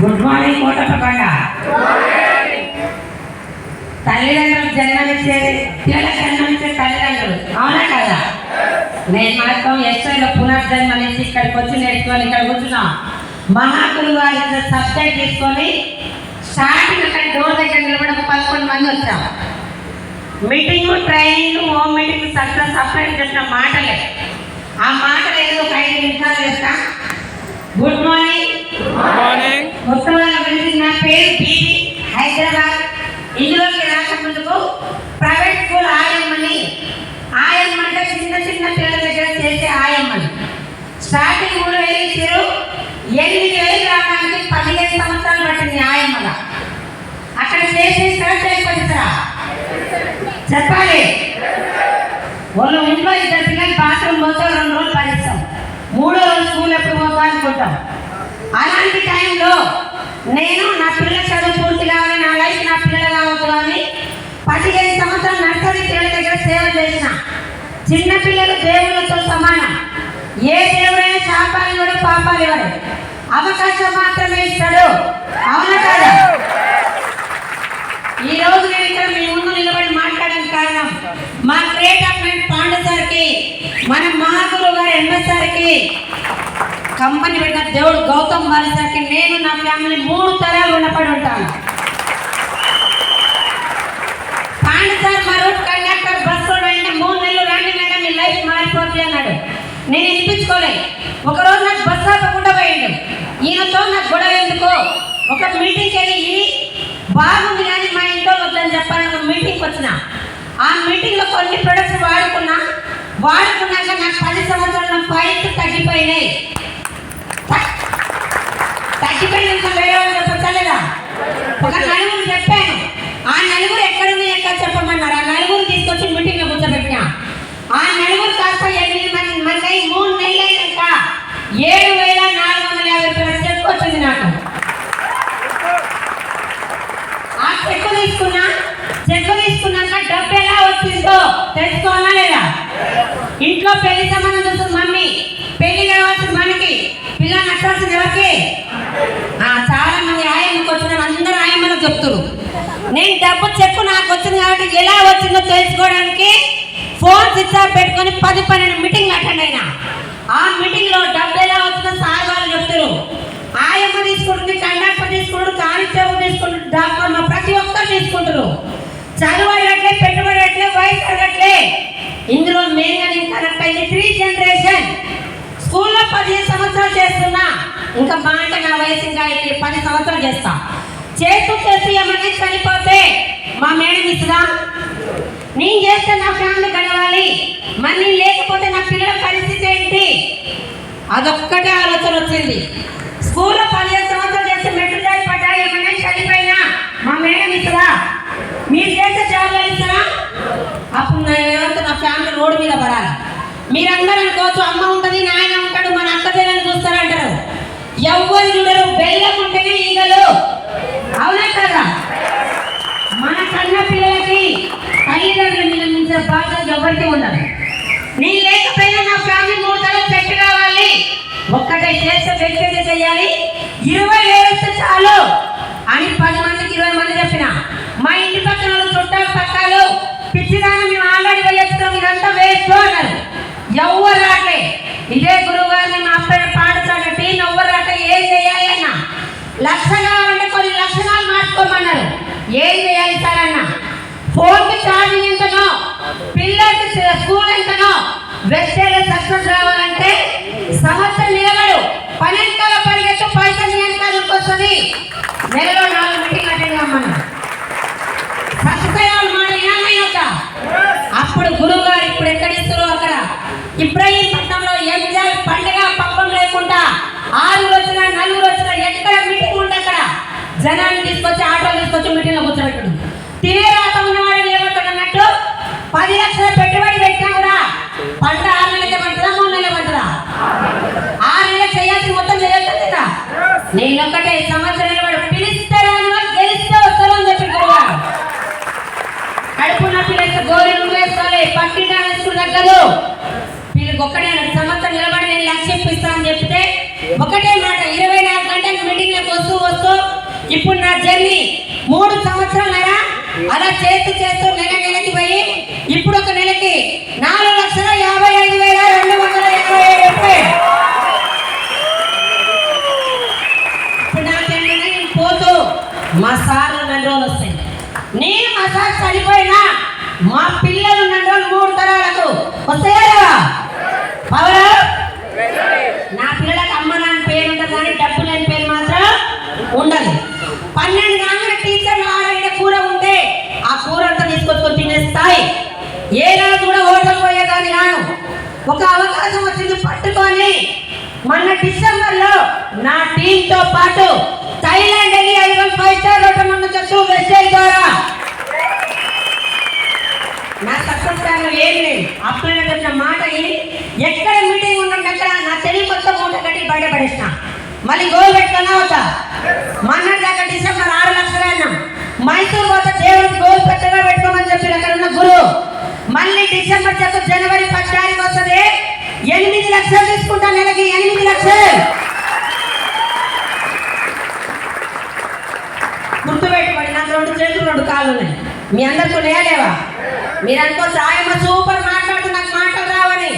Good morning Kotappakonda తల్లిదండ్రులకు జన్మనిచ్చే పిల్లలకు జన్మనిచ్చే తల్లిదండ్రులు. అవునా కదా? నేను మాత్రం ఎస్ఐలో పునర్జన్మనిచ్చి ఇక్కడికి వచ్చి నేర్చుకొని ఇక్కడ కూర్చున్నాం. మహాకులు వారి సబ్స్క్రైబ్ చేసుకొని స్టార్టింగ్ అక్కడ డోర్ దగ్గర నిలబడి ఒక పదకొండు మంది వచ్చాం. Meeting training home meeting success subscribe చేసిన మాటలే. ఆ మాటలు ఏదో ఒక ఐదు నిమిషాలు చేస్తా గుడ్ మార్నింగ్ మార్నింగ్ గురించి నా పేరు బీబీ హైదరాబాద్. ఇందులోకి రాకముందుకు ప్రైవేట్ స్కూల్ ఆయమ్మని ఆయమ్మ అంటే చిన్న చిన్న పిల్లల దగ్గర చేసే ఆయమ్మని స్టార్టింగ్ మూడు వేలు ఇచ్చారు. ఎనిమిది వేలు రావడానికి పదిహేను సంవత్సరాలు పట్టింది ఆయమ్మగా అక్కడ చేసేస్తారా చేయకపోతారా చెప్పాలి. వాళ్ళు ఇంట్లో ఇద్దరు పిల్లలు బాత్రూమ్ పోతే రెండు రోజులు పడిస్తాం మూడో రోజు స్కూల్ ఎప్పుడు పోతా అనుకుంటాం. అలాంటి టైంలో నేను నా పిల్లల చదువు పూర్తి కావాలి నా లైఫ్ నా పిల్లలు కావచ్చు అని పదిహేను సంవత్సరాలు నర్సరీ పిల్లల దగ్గర సేవ చేసిన చిన్న పిల్లలు దేవుళ్ళతో సమానం. ఏ దేవుడైనా శాపాలు ఇవ్వడు పాపాలు ఇవ్వడు. అవకాశం మాత్రమే ఇస్తాడు. అవునా కదా? ఈ రోజు నేను ఇక్కడ మీ దేవుడు గౌతమ్ వారి నేను నా ఫ్యామిలీ మూడు తరాలు రుణపడి ఉంటాను. పాండు సార్ మరో కండక్టర్ బస్సు రండి మూడు నెలలు రండి మేడం మీ లైఫ్ మారిపోతుంది అన్నాడు. నేను వినిపించుకోలే ఒక రోజు నాకు బస్ ఆపకుండా పోయిండు. ఈయనతో నాకు గొడవ ఎందుకు? ఒక మీటింగ్కి వెళ్ళి బాగుంది కానీ మా ఇంట్లో వద్దని చెప్పాలని ఒక మీటింగ్కి వచ్చిన. ఆ మీటింగ్లో కొన్ని ప్రొడక్ట్స్ వాడుకున్నా. వాడుకున్నాక నాకు పది సంవత్సరాల పైకి తగ్గిపోయినాయి. తగ్గిపోయినాక వేరే వాళ్ళు చెప్పలేదా ఒక నలుగురు చెప్పాను ఆ నలుగురు ఎక్కడుంది ఎక్కడ చెప్పమన్నారు ఆ నలుగురు తీసుకొచ్చి మీటింగ్లో కూర్చోబెట్టినా ఆ నలుగురు కాస్త ఎనిమిది మంది మంది అయి మూడు నెలలు అయినాక ఏడు వేల నాలుగు వందల యాభై రూపాయల చెప్పుకొచ్చింది వచ్చింది నాకు ఆ చెక్కు తీసుకున్నా చెక్కు తీసుకున్నాక డబ్బు ఎలా వచ్చిందో తెలుసుకోవాలా లేదా? ఇంట్లో పెళ్ళి సంబంధం ఎవరికి? చాలా మంది ఆయనకు వచ్చిన అందరూ ఆయమ్మలకు చెప్తున్నారు నేను డబ్బు చెప్పు నాకు వచ్చింది కాబట్టి ఎలా వచ్చిందో తెలుసుకోవడానికి ఫోన్ స్విచ్ ఆఫ్ పెట్టుకొని పది పన్నెండు మీటింగ్ అటెండ్ అయినా. ఆ మీటింగ్లో డబ్బు ఎలా వచ్చిందో సార్ వాళ్ళు చెప్తారు ఆయమ్మ తీసుకుంటుంది కండక్టర్ తీసుకుంటారు కానిస్టేబుల్ తీసుకుంటారు డాక్టర్ మా ప్రతి ఒక్కరు తీసుకుంటారు చదువు అడగట్లే పెట్టుబడి అడగట్లే వయసు అడగట్లే ఇందులో మెయిన్గా నేను కనెక్ట్ అయింది త్రీ జనరేషన్ స్కూల్లో పదిహేను సంవత్సరాలు చేస్తున్నా ఇంకా బాగా నా వయసు ఇంకా పది సంవత్సరాలు చేస్తా. చేస్తూ చేస్తూ ఏమన్నా చనిపోతే మా మేడం ఇస్తుందా? నేను చేస్తే నా ఫ్యామిలీ గడవాలి. మరి నేను లేకపోతే నా పిల్లల పరిస్థితి ఏంటి? అదొక్కటే ఆలోచన వచ్చింది. స్కూల్లో పదిహేను సంవత్సరాలు చేస్తే మెట్రిక్ జారి పడ్డా ఏమైనా చనిపోయినా మా మేడం ఇస్తుందా? మీరు చేసే జాబ్లో ఇస్తారా అప్పుడు నా నా ఫ్యామిలీ రోడ్డు మీద పడాలి. మీరందరూ అనుకోవచ్చు అమ్మ ఉంటుంది నాయన ఉంటాడు మన అక్క చెల్లెని చూస్తారంటారు. ఎవ్వరు చూడరు బెల్లం ఉంటేనే ఈగలు. అవునా కదా? మన కన్న పిల్లలకి తల్లిదండ్రుల మీద మించిన బాధ్యత ఎవరికి ఉండదు. నేను లేకపోయినా నా ఫ్యామిలీ మూడు తరాలు సెట్ ఒక్కటే చేస్తే వ్యక్తి చేయాలి. ఇరవై వేలు చాలు. అని పది మందికి ఇరవై మంది చెప్పిన. మా ఇంటి పక్కన చుట్టాలు పక్కాలు పిచ్చిదాన్ని మేము ఆల్రెడీ వేస్తాం ఇదంతా వేస్ట్ అన్నారు. లక్ష కావాలంటే కొన్ని లక్షణాలు మార్చుకోమన్నారు. ఏం చేయాలి సార్ అన్న? ఫోన్కి ఛార్జింగ్ ఎంతనో పిల్లలకి స్కూల్ ఎంతనో వెస్టేలో సక్సెస్ రావాలంటే సంవత్సరం నిలబడు. పన్నెండుకాల పరిగెత్తు పైసలు నియంత్రణ వస్తుంది నెలలో నాలుగు మీటింగ్ అటెండ్ కమ్మన్నా సత్యసాయి మాట అప్పుడు గురువు గారు ఇప్పుడు ఎక్కడ ఇస్తారో అక్కడ. ఇబ్రహీంపట్నంలో వీళ్ళకి ఒక్కడే సంవత్సరం నిలబడి నేను లక్ష అని చెప్తే ఒకటే మాట ఇరవై నాలుగు గంటలకు మీటింగ్లకు వస్తూ వస్తూ ఇప్పుడు నా జర్నీ మూడు సంవత్సరాలైనా అలా చేస్తూ చేస్తూ నెల నెలకి పోయి ఇప్పుడు ఒక నెలకి నాలుగు లక్షల యాభై ఐదు వేల రెండు వందల ఇరవై ఏడు రూపాయలు. ఇప్పుడు నాకేంటంటే నేను పోతూ మా సార్లు నన్ను రోజులు వస్తాయి. నేను మా సార్ చనిపోయినా మా పిల్లలు నన్ను రోజులు మూడు తరాలకు వస్తాయా లేవా? నా పిల్లలకు అమ్మ నాన్న పేరు ఉంటుంది కానీ డబ్బు లేని పేరు మాత్రం ఉండదు. పన్నెండు గంటల టీచర్లు ఆడ కూర ఉంటే ఆ కూర అంతా తీసుకొచ్చుకొని తినేస్తాయి ఏ రోజు కూడా హోటల్ పోయేదాన్ని కాను ఒక అవకాశం వచ్చింది పట్టుకొని. మొన్న డిసెంబర్లో నా టీం తో పాటు థైలాండ్ వెళ్ళి ఐదు ఫైవ్ స్టార్ హోటల్ నుండి వచ్చి వెస్టేజ్ ద్వారా. నా సక్సెస్ ఏం లేదు. అప్పుడు మాట ఏం ఎక్కడ మీటింగ్ ఉండండి అక్కడ నా తెలివి మొత్తం మూట కట్టి బయటపడేసిన మళ్ళీ గోల్ పెట్టుకున్నా అవుతా మొన్నటి దాకా డిసెంబర్ ఆరు లక్షలు అన్నాం. మైసూర్ పోతే దేవుడికి గోల్ పెద్దగా పెట్టుకోమని చెప్పి అక్కడ ఉన్న గురువు. మళ్ళీ డిసెంబర్ చెప్తే జనవరి పది తారీఖు వస్తుంది. ఎనిమిది లక్షలు తీసుకుంటా నెలకి ఎనిమిది లక్షలు. గుర్తుపెట్టుకోండి నాకు రెండు చేతులు రెండు కాళ్ళు ఉన్నాయి. మీ అందరికీ లేవా మీరు అనుకోవచ్చు ఆయమ్మ సూపర్ మాట్లాడుతూ నాకు మాటలు రావని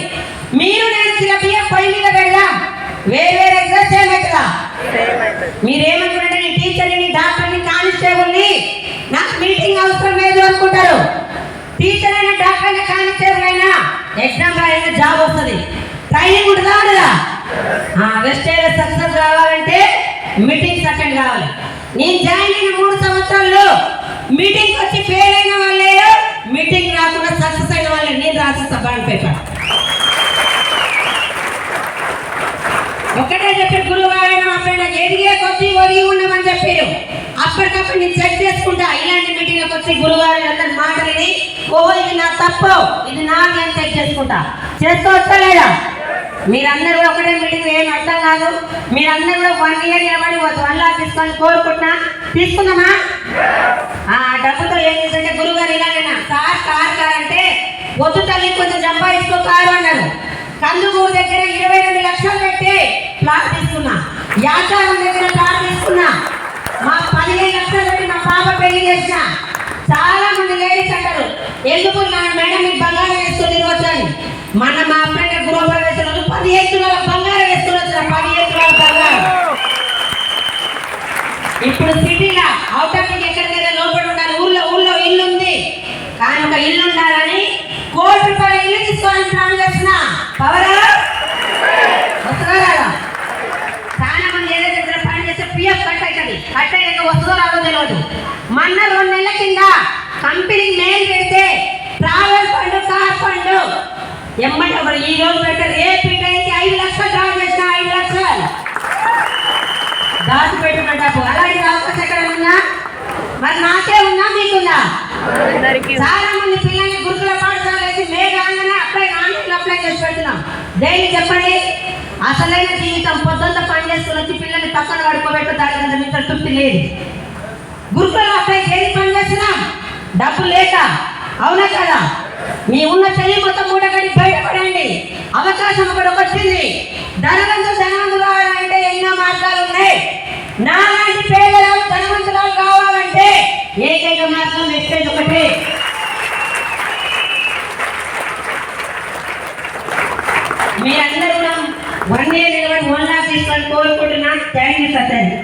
మీరు నేను చిన్న బియ్యం పొయ్యి మీద పెడదాం వేరే వేరే ఎగ్జామ్స్ ఏమవుతుందా మీరేమనుకుంటే నేను టీచర్ని డాక్టర్ని కానిస్టేబుల్ని నాకు మీటింగ్ అవసరం లేదు అనుకుంటారు. టీచర్ అయినా డాక్టర్ అయినా కానిస్టేబుల్ అయినా ఎగ్జామ్ రాయినా జాబ్ వస్తుంది. ట్రైనింగ్ ఉంటుందా ఉండదా? వెస్టేజ్ సక్సెస్ రావాలంటే మీటింగ్స్ అటెండ్ కావాలి. నేను జాయిన్ అయిన మూడు సంవత్సరాల్లో మీటింగ్ వచ్చి ఫెయిల్ అయిన వాళ్ళే మీటింగ్ రాకుండా సక్సెస్ అయిన వాళ్ళే. నేను రాసిస్తా బాండ్ పేపర్ ఒక్కటే చెప్పి గురువు గారైనా మా ఫ్రెండ్ ఎదిగే కొద్ది ఒదిగి ఉండమని చెప్పారు. అప్పటికప్పుడు నేను చెక్ చేసుకుంటా ఇలాంటి మీటింగ్ వచ్చి గురువారు అందరి మాటలని ఓ ఇది నా తప్పు ఇది నా నేను చెక్ చేసుకుంటా. చేసుకోవచ్చా లేదా? మీరందరూ కూడా ఒకటే మీటింగ్ ఏం అర్థం కాదు. మీరందరూ కూడా వన్ ఇయర్ నిలబడి వన్ లాక్ తీసుకొని కోరుకుంటున్నా. తీసుకుందామా? ఆ డబ్బుతో ఏం చేస్తుంటే గురువు గారు ఇలాగైనా సార్ కార్ కార్ అంటే వద్దు తల్లి కొంచెం సంపాదించుకో కారు అన్నారు. కందుకూరు దగ్గర ఇరవై రెండు లక్షలు పెట్టి ప్లాట్ తీసుకున్నా. యాచారం దగ్గర ప్లాట్ తీసుకున్నా మా పదిహేను లక్షలు పెట్టి మా పాప పెళ్ళి చేసిన. చాలా మంది లేడీస్ అంటారు ఎందుకు నా మేడం మీకు బంగారం వేసుకొని తిరగచ్చు అని మన మా అబ్బాయి గృహప్రవేశం రోజు పదిహేను తులాల బంగారం వేసుకుని వచ్చిన పదిహేను తులాల బంగారం. ఇప్పుడు సిటీలో అవుటర్ నుంచి ఎక్కడికైనా లోపల ఉండాలి. ఊళ్ళో ఊళ్ళో ఇల్లు ఉంది కానీ ఒక ఇల్లు ఉండాలని కోటి రూపాయల ఇల్లు తీసుకోవాలని ప్లాన్ చేసిన పవర్ వస్తుందా రాదా చాలా మంది ఏదో దగ్గర పని చేస్తే పిఎఫ్ కట్ అవుతుంది కట్ అయ్యాక వస్తుందో రాదో తెలియదు మొన్న రెండు నెలల కింద కంపెనీకి మెయిల్ పెడితే ట్రావెల్ ఫండ్ కార్ ఫండ్ ఎమ్మటి ఒకరు ఈ రోజు పెట్టారు ఏ పీటైతే ఐదు లక్షలు డ్రా చేసిన ఐదు లక్షలు దాచి పెట్టుకున్న డబ్బు అలాంటి అవకాశం ఎక్కడ ఉందా మరి నాకే ఉందా మీకుందా చాలా మంది పిల్లల్ని గురుకుల పాఠశాల వేసి మే కాగానే అప్లై ఆన్లైన్ అప్లై చేసి పెడుతున్నాం. దేనికి చెప్పండి? అసలైన జీవితం పొద్దుంత పని చేసుకుని వచ్చి పిల్లల్ని పక్కన పడుకోబెట్టు దాని మీద తృప్తి లేదు. గురుకుల అప్లై చేసి పని చేస్తున్నాం? డబ్బు లేక. అవునా కదా? మీ ఉన్న చెయ్యి మొత్తం మూటగడి బయటపడండి. అవకాశం ఒకటి వచ్చింది. ధనవంతు ధనవంతులు కావాలంటే ఎన్నో మార్గాలు ఉన్నాయి. నాలాంటి ఏకైక మార్గం వెస్టేజ్ ఒకటే మీరందరూ కూడా వన్ ఇయర్ నిలబడి వన్ లాక్ తీసుకోవాలని కోరుకుంటున్నాను థ్యాంక్ యూ సత్యండి